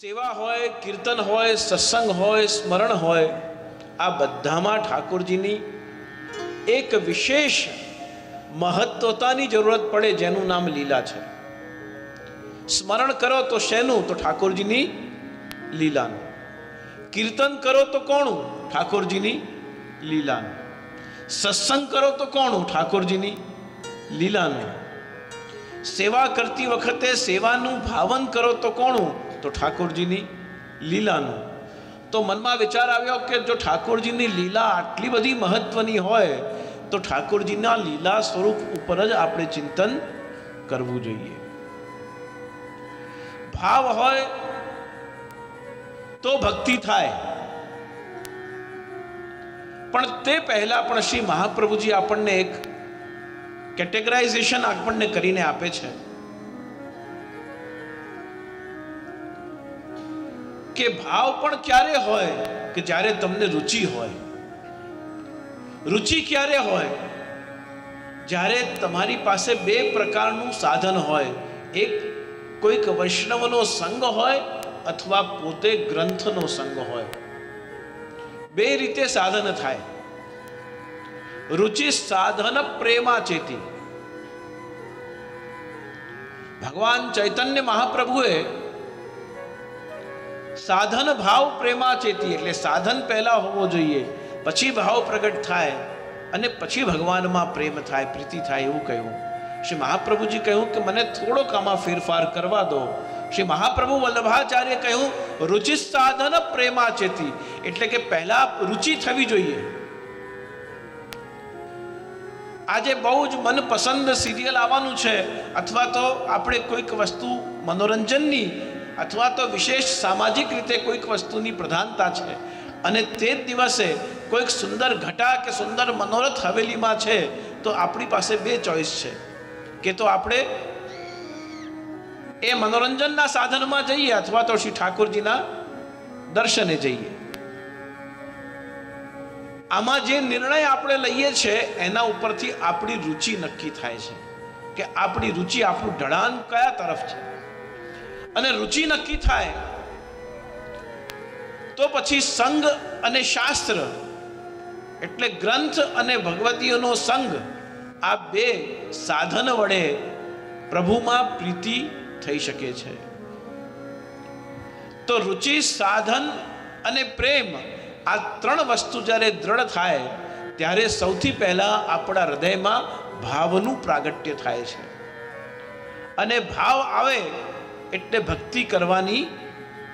સેવા હોય, કીર્તન હોય, સત્સંગ હોય, સ્મરણ હોય, આ બધામાં ઠાકોરજીની એક વિશેષ મહત્વતાની જરૂરત પડે જેનું નામ લીલા છે. સ્મરણ કરો તો શેનું? તો ઠાકોરજીની લીલાનું. કીર્તન કરો તો કોણું? ઠાકોરજીની લીલાનું. સત્સંગ કરો તો કોણું? ઠાકોરજીની લીલાનું. સેવા કરતી વખતે સેવાનું ભાવન કરો તો કોણું? તો ઠાકોરજીની લીલાનું. તો મનમાં વિચાર આવ્યો કે જો ઠાકોરજીની લીલા આટલી બધી મહત્વની હોય, તો ઠાકોરજીના લીલા સ્વરૂપ ઉપર જ આપણે ચિંતન કરવું જોઈએ. ભાવ હોય તો ભક્તિ થાય. પણ તે પહેલા પણ શ્રી મહાપ્રભુજી આપણને એક કેટેગરાઇઝેશન આપણને કરીને આપે છે. કે ભાવ પણ ક્યારે હોય કે જ્યારે તમને રુચિ હોય? રુચિ ક્યારે હોય? જ્યારે તમારી પાસે બે પ્રકારનું સાધન હોય, એક કોઈક વૈષ્ણવનો સંગ હોય અથવા પોતે ગ્રંથનો સંગ હોય. બે રીતે સાધન થાય. રુચિ સાધન પ્રેમા ચેતી ભગવાન ચૈતન્ય મહાપ્રભુએ સાધન ભાવ પ્રેમા ચેતી એટલે સાધન પહેલા હોવો જોઈએ. પછી ભાવ પ્રગટ થાય અને પછી ભગવાનમાં પ્રેમ થાય, પ્રીતિ થાય એવું કહ્યું. શ્રી મહાપ્રભુજી કહ્યું કે મને થોડોક આમાં ફેરફાર કરવા દો. શ્રી મહાપ્રભુ વલ્લભાચાર્ય કહ્યું, રુચિ સાધન પ્રેમા ચેતી એટલે કે પહેલા રુચિ થવી જોઈએ. આજે બહુ જ મનપસંદ સિરિયલ આવવાનું છે. અથવા તો આપણે કોઈક વસ્તુ મનોરંજનની અથવા તો વિશેષ સામાજિક રીતે કોઈક વસ્તુની પ્રધાનતા છે. અને તે જ દિવસે કોઈક સુંદર ઘટા કે સુંદર મનોરથ હવેલીમાં છે, તો આપણી પાસે બે ચોઈસ છે. કે તો આપણે એ મનોરંજનના સાધનમાં જઈએ અથવા તો શ્રી ઠાકોરજીના દર્શને જઈએ. આમાં જે નિર્ણય આપણે લઈએ છીએ એના ઉપરથી આપણી રુચિ નક્કી થાય છે. કે આપણી રુચિ આપણું ઢળાન કયા તરફ છે? અને રુચિ નક્કી થાય, તો પછી સંગ અને શાસ્ત્ર એટલે ગ્રંથ અને ભગવતીઓનો સંગ, આ બે સાધન વડે પ્રભુમાં પ્રીતિ થઈ શકે છે. તો રુચિ, સાધન અને પ્રેમ આ ત્રણ વસ્તુ જ્યારે દ્રઢ થાય, ત્યારે સૌથી પહેલા આપણા હૃદયમાં ભાવનું પ્રાગટ્ય થાય છે. અને ભાવ આવે એટલે ભક્તિ કરવાની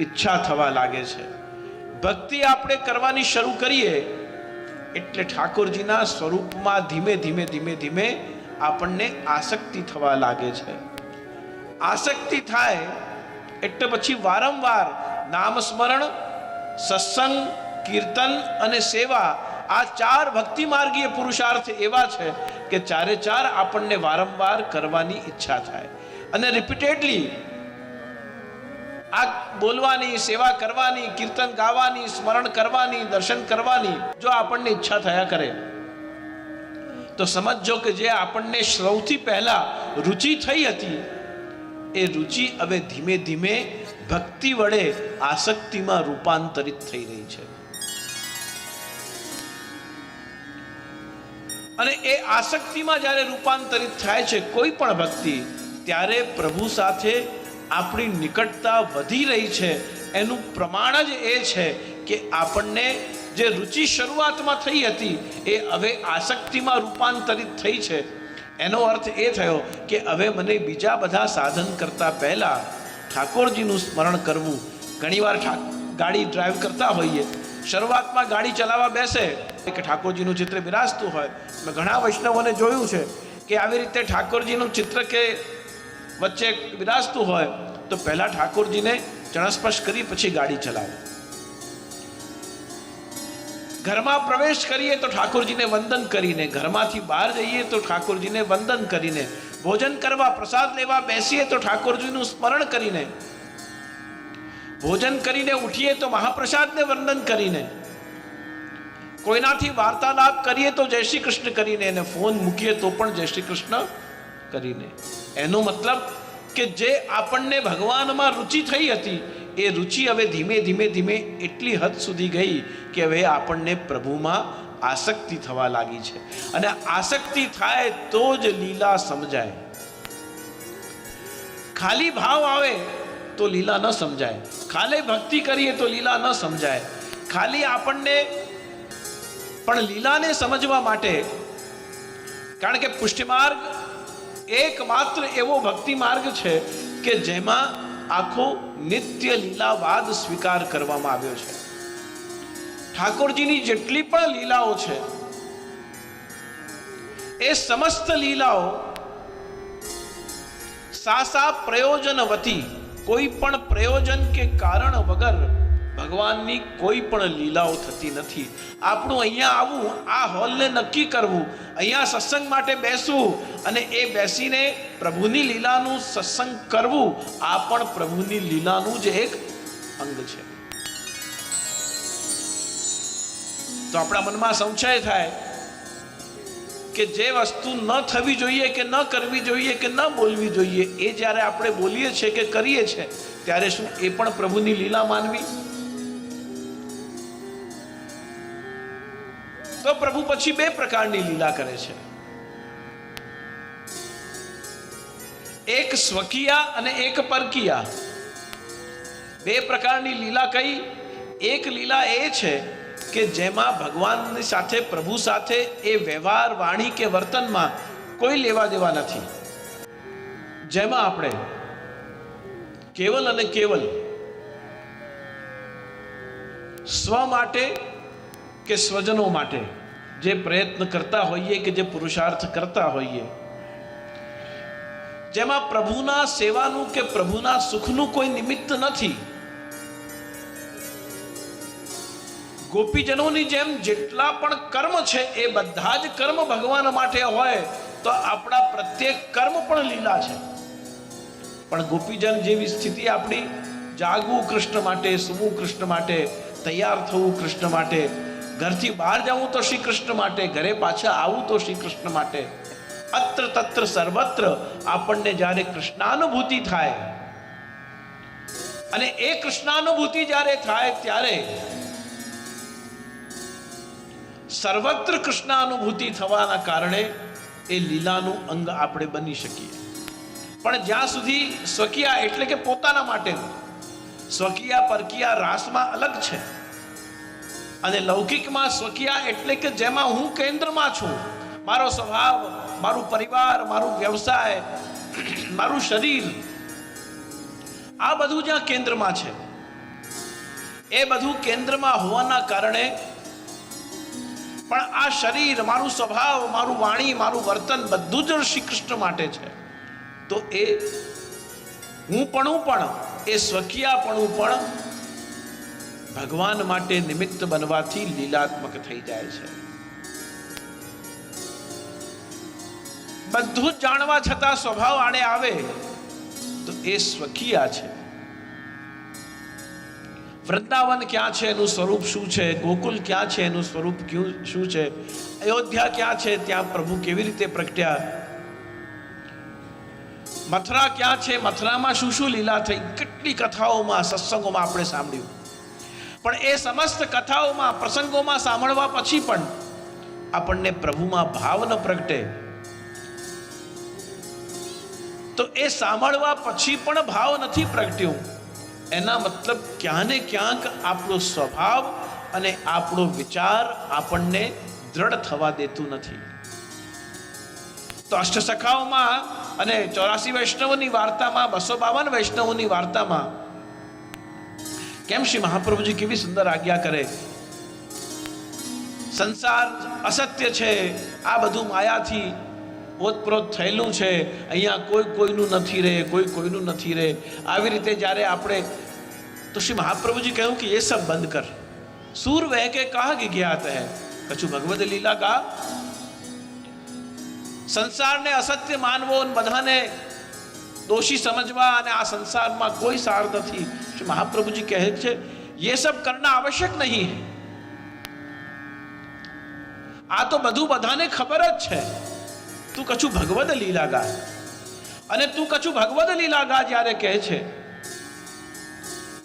ઈચ્છા થવા લાગે છે. ભક્તિ આપણે કરવાની શરૂ કરીએ એટલે ઠાકોરજીના સ્વરૂપમાં ધીમે ધીમે ધીમે ધીમે આપણને આસક્તિ થવા લાગે છે. આસક્તિ થાય એટલે પછી વારંવાર નામ સ્મરણ સત્સંગ, કીર્તન અને સેવા આ ચાર ભક્તિ માર્ગીય પુરુષાર્થ એવા છે કે ચારે ચાર આપણને વારંવાર કરવાની ઈચ્છા થાય. અને રિપીટેડલી આ બોલવાની, સેવા કરવાની, કીર્તન ગાવાની, સ્મરણ કરવાની, દર્શન કરવાની, જો આપણને ઈચ્છા થયા કરે, તો સમજો કે જે આપણને સૌથી પહેલા રુચિ થઈ હતી, એ રુચિ હવે ધીમે ધીમે ભક્તિ વડે આસક્તિમાં રૂપાંતરિત થઈ રહી છે. અને એ આસક્તિમાં જ્યારે રૂપાંતરિત થાય છે કોઈ પણ ભક્તિ, ત્યારે પ્રભુ સાથે આપણી નિકટતા વધી રહી છે, એનું પ્રમાણ જ એ છે કે આપણને જે રુચિ શરૂઆતમાં થઈ હતી, એ હવે આસક્તિમાં રૂપાંતરિત થઈ છે. એનો અર્થ એ થયો કે હવે મને બીજા બધા સાધન કરતાં પહેલાં ઠાકોરજીનું સ્મરણ કરવું. ઘણીવાર ગાડી ડ્રાઈવ કરતા હોઈએ. શરૂઆતમાં ગાડી ચલાવવા બેસે કે ઠાકોરજીનું ચિત્ર બિરાજતું હોય. મેં ઘણા વૈષ્ણવોને જોયું છે કે આવી રીતે ઠાકોરજીનું ચિત્ર કે વચ્ચે બિરાજતું હોય તો પહેલાં ઠાકોરજીને ચણસ્પર્શ કરી પછી ગાડી ચલાવે. ઘરમાં પ્રવેશ કરીએ તો ઠાકોરજીને વંદન કરીને, ઘરમાંથી બહાર જઈએ તો ઠાકોરજીને વંદન કરીને, ભોજન કરવા, પ્રસાદ લેવા બેસીએ તો ઠાકોરજીનું સ્મરણ કરીને, ભોજન કરીને ઉઠીએ તો મહાપ્રસાદને વંદન કરીને, કોઈનાથી વાર્તાલાપ કરીએ તો જય શ્રી કૃષ્ણ કરીને એને ફોન મૂકીએ તો પણ જય શ્રી કૃષ્ણ કરીને. એનો મતલબ કે જે આપણને ભગવાનમાં રુચિ થઈ હતી, એ રુચિ હવે ધીમે ધીમે ધીમે એટલી હદ સુધી ગઈ કે હવે આપણને પ્રભુમાં આસક્તિ થવા લાગી છે. અને આસક્તિ થાય તો જ લીલા સમજાય. ખાલી ભાવ આવે તો લીલા ન સમજાય. ખાલી ભક્તિ કરીએ તો લીલા ન સમજાય. ખાલી આપણને પણ લીલાને સમજવા માટે કારણ કે પુષ્ટિ માર્ગ એકમાત્ર એવો ભક્તિ માર્ગ છે કે જેમાં આખો નિત્ય લીલાવાદ સ્વીકાર કરવામાં આવ્યો છે. ઠાકોરજીની જેટલી પણ લીલાઓ છે, એ સમસ્ત લીલાઓ સાસા પ્રયોજનવતી કોઈ પણ પ્રયોજન કે કારણ વગર ભગવાનની કોઈ પણ લીલાઓ થતી નથી. આપણું અહીંયા આવવું આ હોલને નક્કી કરવું, અહીંયા સત્સંગ માટે બેસવું અને એ બેસીને પ્રભુની લીલાનું સત્સંગ કરવું, આ પણ પ્રભુની લીલાનું જ એક અંગ છે. તો આપણા મનમાં સંશય થાય કે જે વસ્તુ ન થવી જોઈએ કે ન કરવી જોઈએ કે ન બોલવી જોઈએ, એ જ્યારે આપણે બોલીએ છીએ કે કરીએ છીએ, ત્યારે શું એ પણ પ્રભુની લીલા માનવી? તો પ્રભુ પછી બે પ્રકારની લીલા કરે છે. એક સ્વકીયા અને એક પરકીયા. બે પ્રકારની લીલા કઈ? એક લીલા એ છે કે જેમાં ભગવાનની સાથે, પ્રભુ સાથે એ વ્યવહાર, વાણી કે વર્તનમાં કોઈ લેવા દેવા નથી. જેમાં આપણે કેવલ અને કેવલ સ્વ માટે કે સ્વજનો માટે જે પ્રયત્ન કરતા હોઈએ કે જે પુરુષાર્થ કરતા હોઈએ. જેમાં પ્રભુના સેવાનું કે પ્રભુના સુખનું કોઈ નિમિત્ત નથી. ગોપીજનોની જેમ જેટલા પણ કર્મ છે એ બધા જ કર્મ ભગવાન માટે હોય તો આપણા પ્રત્યેક કર્મ પણ લીલા છે. પણ ગોપીજન જેવી સ્થિતિ આપણી જાગવું કૃષ્ણ માટે, સુવું કૃષ્ણ માટે, તૈયાર થવું કૃષ્ણ માટે ઘરથી બહાર જવું તો શ્રી કૃષ્ણ માટે, ઘરે પાછા આવું તો શ્રી કૃષ્ણ માટે. અત્ર તત્ર સર્વત્ર આપણને જ્યારે કૃષ્ણાનુભૂતિ થાય, અને એ કૃષ્ણાનુભૂતિ જ્યારે થાય ત્યારે સર્વત્ર કૃષ્ણાનુભૂતિ થવાના કારણે એ લીલાનું અંગ આપણે બની શકીએ. પણ જ્યાં સુધી સ્વકીયા એટલે કે પોતાના માટેનું સ્વકીયા, પરકીયા રાસમાં અલગ છે. અને લૌકિકમાં સ્વકીયા એટલે કે જેમાં હું કેન્દ્રમાં છું, મારો સ્વભાવ, મારું પરિવાર, મારું વ્યવસાય, મારું શરીર, આ બધું જ્યાં કેન્દ્રમાં છે. એ બધું કેન્દ્રમાં હોવાના કારણે પણ આ શરીર, મારું સ્વભાવ, મારું વાણી, મારું વર્તન બધું જ શ્રી કૃષ્ણ માટે છે. તો એ હું પણ, એ સ્વકીયાપણું પણ ભગવાન માટે નિમિત્ત બનવાથી લીલાત્મક થઈ જાય છે. બધું જાણવા છતાં સ્વભાવ આડે આવે તો એ સ્વકીયા છે. વૃંદાવન ક્યાં છે એનું સ્વરૂપ શું છે? ગોકુલ ક્યાં છે એનું સ્વરૂપ ક્યું શું છે? અયોધ્યા ક્યાં છે? ત્યાં પ્રભુ કેવી રીતે પ્રગટ્યા? મથુરા ક્યાં છે? મથુરામાં શું શું લીલા થઈ? કેટલી કથાઓમાં, સત્સંગોમાં આપણે સાંભળ્યું. પણ એ સમસ્ત કથાઓમાં, પ્રસંગોમાં સાંભળવા પછી પણ આપણને પ્રભુમાં ભાવ ન પ્રગટે. તો એ સાંભળવા પછી પણ ભાવ નથી પ્રગટ્યો. એના મતલબ ક્યાં ને ક્યાંક આપણો સ્વભાવ અને આપણો વિચાર આપણને દ્રઢ થવા દેતું નથી. તો અષ્ટસખાઓમાં અને ચોરાસી વૈષ્ણવની વાર્તામાં, બસો બાવન વૈષ્ણવોની વાર્તામાં કેમ શ્રી મહાપ્રભુજી કેવી સુંદર આજ્ઞા કરે? સંસાર અસત્ય છે, આ બધું માયાથી ઓતપ્રોત થયેલું છે, અહીંયા કોઈ કોઈનું નથી રહે કોઈ કોઈનું નથી રહે આવી રીતે જ્યારે આપણે, તો શ્રી મહાપ્રભુજી કહ્યું કે એ સબ બંધ કર. સૂર વહ કે કહા કે જ્ઞાત હૈ? કછું ભગવદ લીલા કા? સંસારને અસત્ય માનવો અને બધાને દોષી સમજવા અને આ સંસારમાં કોઈ સાર નથી શ્રી મહાપ્રભુજી કહે છે ये सब करना आवश्यक नहीं है આ તો બધું બધાને ખબર જ છે તું કછું ભગવદ લીલા ગા અને તું કછું ભગવદ લીલા ગા જ્યારે કહે છે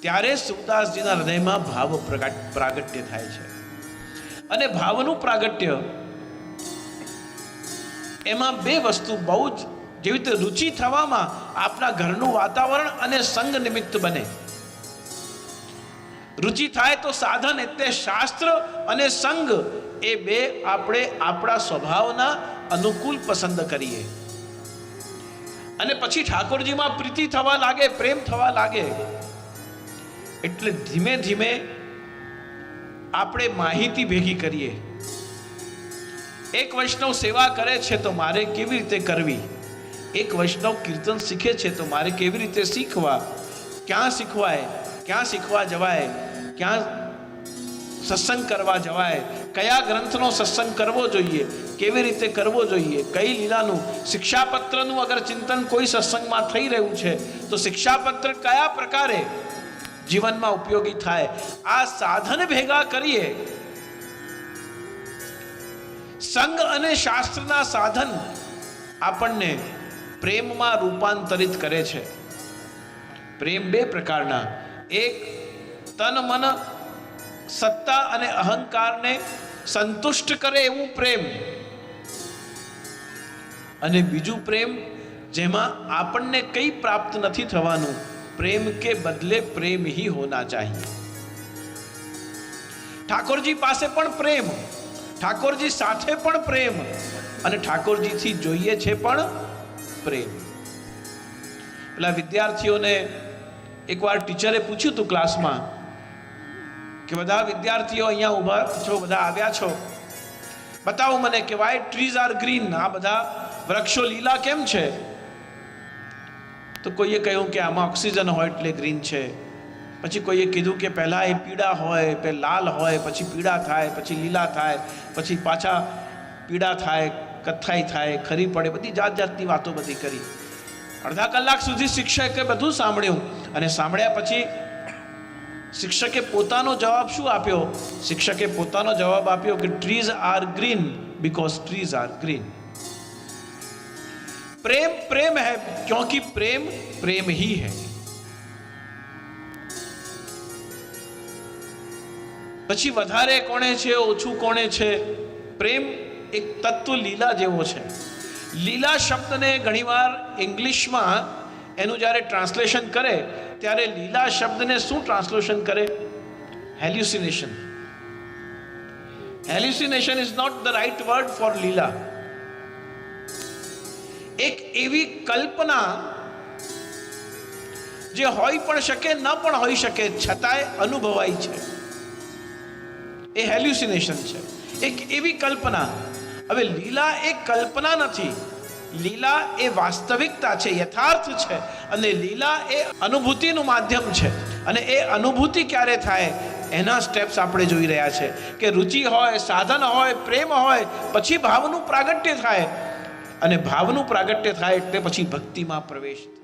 ત્યારે સુરદાસજીના હૃદયમાં ભાવ પ્રગટ પ્રાગટ્ય થાય છે અને ભાવનું પ્રાગટ્ય એમાં બે વસ્તુ બહુ જ જેવી રીતે રુચિ થવામાં આપણા ઘરનું વાતાવરણ અને સંગ નિમિત્ત બને. રુચિ થાય તો સાધન એટલે શાસ્ત્ર અને સંગ. એ બે આપણે આપણા સ્વભાવના અનુકૂળ પસંદ કરીએ. અને પછી ઠાકોરજીમાં પ્રીતિ થવા લાગે, પ્રેમ થવા લાગે. એટલે ધીમે ધીમે આપણે માહિતી ભેગી કરીએ. એક વૈષ્ણવ સેવા કરે છે તો મારે કેવી રીતે કરવી? એક વૈષ્ણવ કીર્તન શીખે છે, તો મારે કેવી રીતે શીખવા? ક્યાં શીખવાય? ક્યાં શીખવા જવાય? ક્યાં સત્સંગ કરવા જવાય? કયા ગ્રંથનો સત્સંગ કરવો જોઈએ? કેવી રીતે કરવો જોઈએ? કઈ લીલાનું? શિક્ષાપત્રનું અગર ચિંતન કોઈ સત્સંગમાં થઈ રહ્યું છે, તો શિક્ષાપત્ર કયા પ્રકારે જીવનમાં ઉપયોગી થાય? આ સાધન ભેગા કરીએ. સંઘ અને શાસ્ત્રના સાધન આપણને પ્રેમમાં રૂપાંતરિત કરે છે. પ્રેમ બે પ્રકારના. એક તન મન સત્તા અને અહંકારને સંતુષ્ટ કરે એવું પ્રેમ. અને બીજું પ્રેમ જેમાં આપણને કંઈ પ્રાપ્ત નથી થવાનું, પ્રેમ કે બદલે પ્રેમ હી હોના ચાહીએ. ઠાકોરજી પાસે પણ પ્રેમ, ઠાકોરજી સાથે પણ પ્રેમ, અને ઠાકોરજીથી જોઈએ છે પણ પ્રેમ. પેલા વિદ્યાર્થીઓને એકવાર ટીચરે પૂછ્યું હતું ક્લાસમાં કે બધા વિદ્યાર્થીઓ અહીંયા ઊભા છો, બધા આવ્યા છો? બતાવો મને કે વાય ટ્રીઝ આર ગ્રીન આ બધા વૃક્ષો લીલા કેમ છે? તો કોઈએ કહ્યું કે આમાં ઓક્સિજન હોય એટલે ગ્રીન છે. પછી કોઈએ કીધું કે પહેલાં એ પીળા હોય પે લાલ હોય, પછી પીળા થાય, પછી લીલા થાય, પછી પાછા પીળા થાય. કથ્થાઈ થાય ખરી પડે બધી જાત જાતની વાતો બધી કરી અડધા કલાક સુધી શિક્ષકે બધું સાંભળ્યું અને સાંભળ્યા પછી શિક્ષકે પોતાનો જવાબ શું આપ્યો શિક્ષકે પોતાનો જવાબ આપ્યો કે trees are green because trees are green प्रेम प्रेम है क्योंकि प्रेम प्रेम ही है પછી વધારે કોણે છે ઓછું કોણે છે પ્રેમ એક તત્વ લીલા જેવો છે. લીલા શબ્દને ઘણીવાર ઇંગ્લિશમાં એનું જ્યારે ટ્રાન્સલેશન કરે, ત્યારે લીલા શબ્દને શું ટ્રાન્સલેશન કરે? Hallucination hallucination is not the right word for lila. એક એવી કલ્પના જે હોઈ પણ શકે, ન પણ હોઈ શકે, છતાંય અનુભવાય છે. એ હેલ્યુસિનેશન છે. એક એવી કલ્પના હવે લીલા એ કલ્પના નથી. લીલા એ વાસ્તવિકતા છે, યથાર્થ છે અને લીલા એ અનુભૂતિનું માધ્યમ છે. અને એ અનુભૂતિ ક્યારે થાય? એના સ્ટેપ્સ આપણે જોઈ રહ્યા છે કે રુચિ હોય, સાધન હોય, પ્રેમ હોય, પછી ભાવનું પ્રાગટ્ય થાય. અને ભાવનું પ્રાગટ્ય થાય એટલે પછી ભક્તિમાં પ્રવેશ થાય